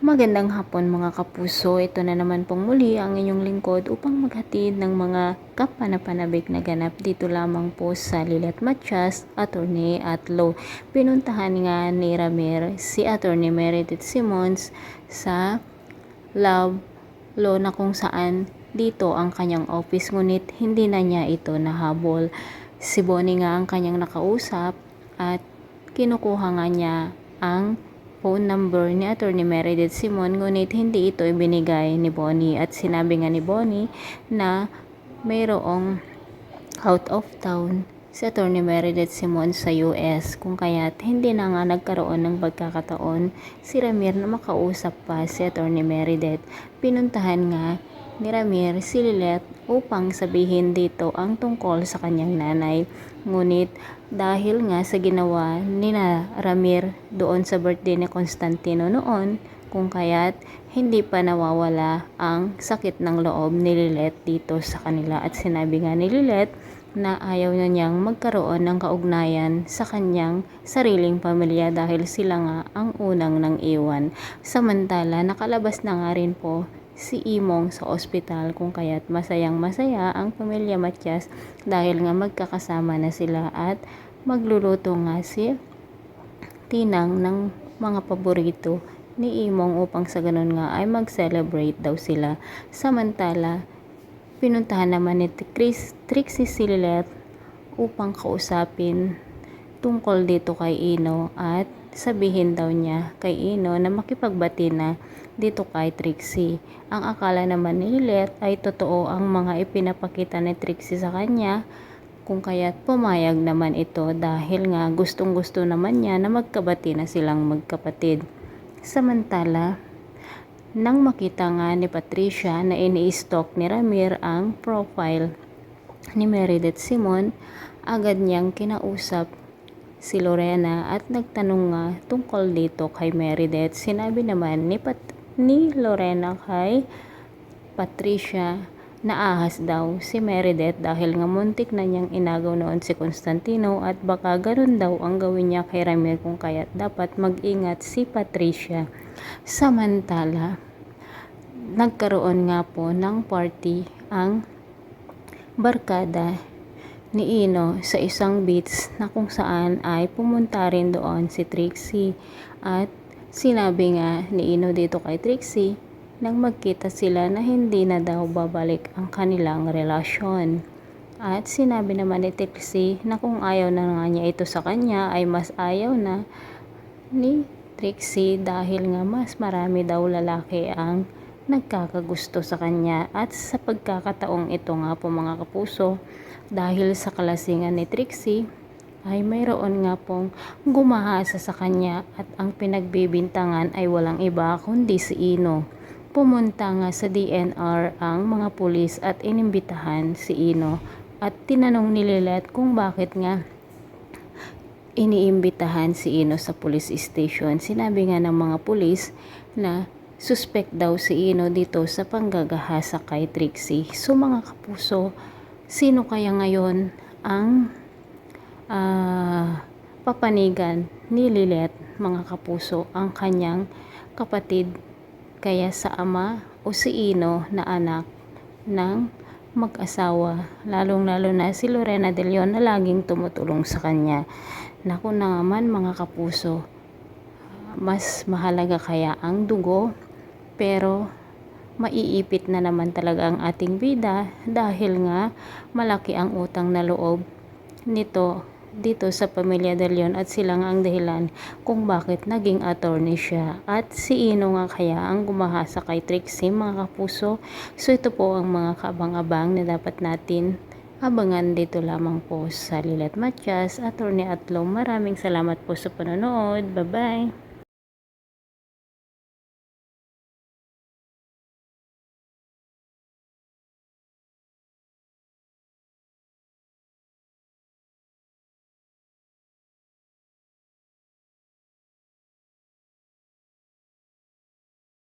Magandang hapon mga kapuso. Ito na naman pong muli ang inyong lingkod upang maghatid ng mga kapanapanabik na ganap dito lamang po sa Lilet Matias, Attorney at Law. Pinuntahan nga ni Ramir si Attorney Meredith Simmons sa Love Law na kung saan dito ang kanyang office ngunit hindi na niya ito nahabol. Si Bonnie nga ang kanyang nakausap at kinukuha nga niya ang phone number ni Attorney Meredith Simon ngunit hindi ito ibinigay ni Bonnie at sinabi nga ni Bonnie na mayroong out of town si Attorney Meredith Simon sa US kung kaya't hindi na nga nagkaroon ng pagkakataon si Ramir na makausap pa si Attorney Meredith. Pinuntahan nga ni Ramir si Lilet upang sabihin dito ang tungkol sa kanyang nanay. Ngunit dahil nga sa ginawa ni na Ramir doon sa birthday ni Constantino noon, kung kaya't hindi pa nawawala ang sakit ng loob ni Lilet dito sa kanila at sinabi nga ni Lilet na ayaw na niyang magkaroon ng kaugnayan sa kanyang sariling pamilya dahil sila nga ang unang nang iwan. Samantala, nakalabas na nga rin po si Imong sa ospital kung kaya't masayang masaya ang pamilya Matias dahil nga magkakasama na sila at magluluto nga si Tinang ng mga paborito ni Imong upang sa ganun nga ay mag-celebrate daw sila. Samantala, pinuntahan naman ni Chris, Trixie Silet upang kausapin tungkol dito kay Ino at sabihin daw niya kay Ino na makipagbati na dito kay Trixie. Ang akala naman ni Lilet ay totoo ang mga ipinapakita ni Trixie sa kanya kung kaya't pumayag naman ito dahil nga gustong gusto naman niya na magkabati na silang magkapatid. Samantala, nang makita nga ni Patricia na ini-stalk ni Ramir ang profile ni Meredith Simon, agad niyang kinausap si Lorena at nagtanong nga tungkol dito kay Meredith. Sinabi naman ni, Pat ni Lorena kay Patricia na ahas daw si Meredith dahil nga muntik na niyang inagaw noon si Constantino at baka ganun daw ang gawin niya kay Ramir kung kaya't dapat mag-ingat si Patricia. Samantala, nagkaroon nga po ng party ang barkada ni Ino sa isang beach na kung saan ay pumunta rin doon si Trixie at Sinabi nga ni Ino dito kay Trixie nang magkita sila na hindi na daw babalik ang kanilang relasyon. At sinabi naman ni Trixie na kung ayaw na nga niya ito sa kanya ay mas ayaw na ni Trixie dahil nga mas marami daw lalaki ang nagkakagusto sa kanya at sa pagkakataong ito nga po mga kapuso dahil sa kalasingan ni Trixie ay mayroon nga pong gumahasa sa kanya at ang pinagbibintangan ay walang iba kundi si Ino. Pumunta nga sa DNR ang mga pulis at inimbitahan si Ino at tinanong ni Lilet kung bakit nga iniimbitahan si Ino sa police station. Sinabi nga ng mga pulis na suspect daw si Ino dito sa panggagahasa kay Trixie. So mga kapuso, sino kaya ngayon ang uh, papanigan ni Lilet mga kapuso ang kanyang kapatid kaya sa ama o si Ino na anak ng mag-asawa lalong lalo na si Lorena De Leon na laging tumutulong sa kanya naku na naman mga kapuso mas mahalaga kaya ang dugo pero maiipit na naman talaga ang ating bida dahil nga malaki ang utang na loob nito dito sa pamilya De Leon at sila nga ang dahilan kung bakit naging attorney siya. At si Ino nga kaya ang gumahasa kay Trixie mga kapuso. So ito po ang mga kabang-abang na dapat natin abangan dito lamang po sa Lilet Matias, Attorney Atlong. Maraming salamat po sa panonood. Bye-bye!